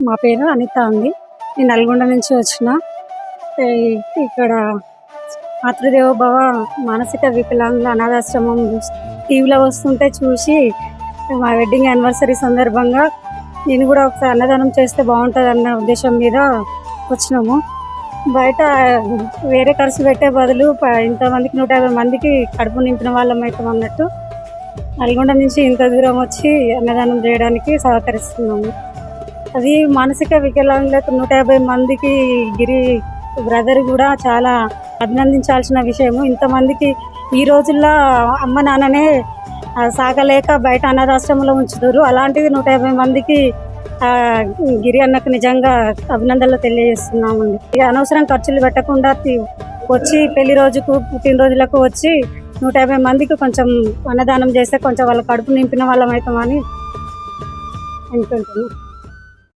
మా పేరు అనిత ఉంది నేను నల్గొండ నుంచి వచ్చిన. ఇక్కడ మాతృదేవో భవ మానసిక వికలాంగుల అనాథాశ్రమం టీవీలో వస్తుంటే చూసి మా వెడ్డింగ్ యానివర్సరీ సందర్భంగా నేను కూడా ఒకసారి అన్నదానం చేస్తే బాగుంటుంది అన్న ఉద్దేశం మీద వచ్చినాము. బయట వేరే ఖర్చు పెట్టే బదులు ప- ఇంతమందికి నూట యాభై మందికి కడుపు నింపిన వాళ్ళం అవుతాం అన్నట్టు నల్గొండ నుంచి ఇంత దూరం వచ్చి అన్నదానం చేయడానికి సహకరిస్తున్నాము. అది మానసిక వికలాంగులకు నూట యాభై మందికి గిరి బ్రదర్ కూడా చాలా అభినందించాల్సిన విషయము. ఇంతమందికి ఈ రోజుల్లో అమ్మ నాన్ననే సాగలేక బయట అనాథాశ్రమంలో ఉంచుతారు అలాంటిది నూట యాభై మందికి గిరి అన్నకు నిజంగా అభినందనలు తెలియజేస్తున్నామండి. అనవసరం ఖర్చులు పెట్టకుండా వచ్చి పెళ్ళి రోజుకు పుట్టినరోజులకు వచ్చి నూట యాభై మందికి కొంచెం అన్నదానం చేస్తే కొంచెం వాళ్ళ కడుపు నింపిన వాళ్ళం అవుతామని అనుకుంటున్నాను